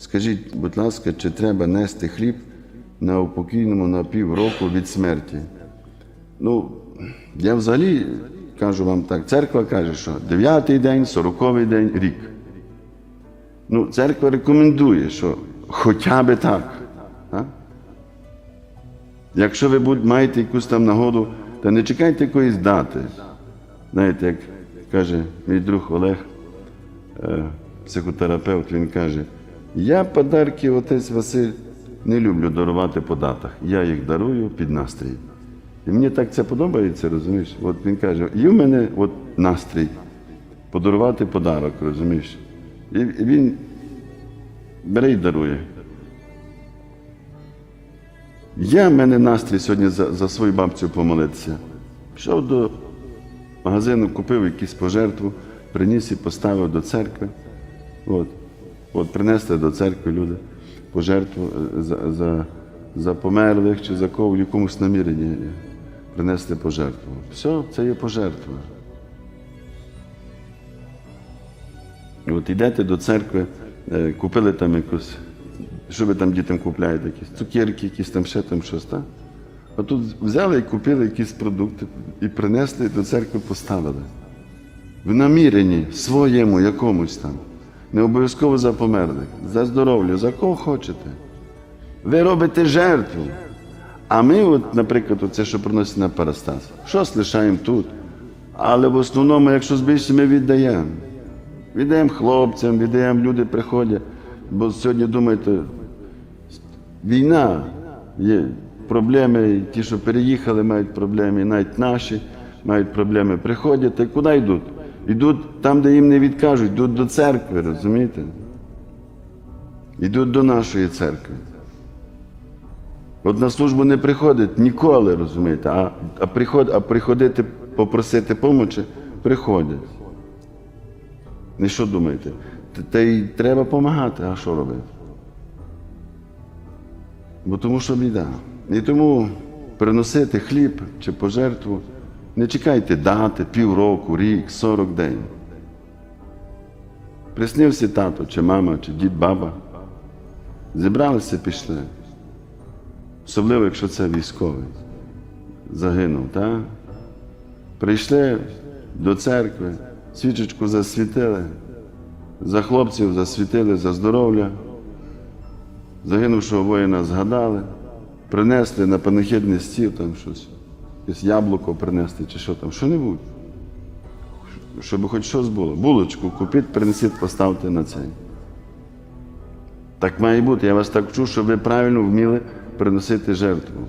Скажіть, будь ласка, чи треба нести хліб на упокійному на півроку від смерті? Ну, я взагалі кажу вам так, церква каже, що 9-й день, 40-й день, рік. Ну, церква рекомендує, що хоча би так. А? Якщо ви будь- маєте якусь там нагоду, то не чекайте якоїсь дати. Знаєте, як каже мій друг Олег, е, психотерапевт, він каже, я подарки, отець Василь, не люблю дарувати по датах. Я їх дарую під настрій. І мені так це подобається, розумієш? От він каже, є в мене от настрій подарувати подарок, розумієш? І і він бере і дарує. Я в мене настрій сьогодні за, за свою бабцю помолитися. Пішов до магазину, купив якісь пожертву, приніс і поставив до церкви. От, от принесли до церкви люди пожертву е, за, за, за померлих чи за кого в якомусь наміренні принесли пожертву. Все, це є пожертва. От йдете до церкви, е, купили там якусь, що ви там дітям купляєте, якісь цукерки, якісь там ще там щось, так? А тут взяли і купили якісь продукти і принесли до церкви поставили. В наміренні своєму якомусь там. Не обов'язково за померлих, за здоров'я, за кого хочете. Ви робите жертву. А ми, от, наприклад, оце, що приносить на парастас, щось лишаємо тут. Але в основному, якщо збільшимо, ми віддаємо. Віддаємо хлопцям, віддаємо, люди приходять. Бо сьогодні думаєте, війна є проблеми, ті, що переїхали, мають проблеми, навіть наші мають проблеми. Приходять, і куди йдуть? Йдуть там, де їм не відкажуть, йдуть до церкви, розумієте? Йдуть до нашої церкви. От на службу не приходить ніколи, розумієте, а, а, приход, а приходити попросити помочі, приходять. І що думаєте? Та й треба допомагати, а що робити? Бо тому що біда. І тому приносити хліб чи пожертву, не чекайте дати півроку, рік, 40 день. Приснився тато, чи мама, чи дід, баба. Зібралися, пішли. Особливо, якщо це військовий. Загинув, так? Прийшли до церкви, свічечку засвітили, за хлопців засвітили за здоров'я, загинувшого воїна згадали, принесли на панахідний стіл там щось, якесь яблуко принести чи що там, що-небудь. Щоб хоч щось було. Булочку купіть, принесіть, поставте на цей. Так має бути. Я вас так вчу, щоб ви правильно вміли приносити жертву.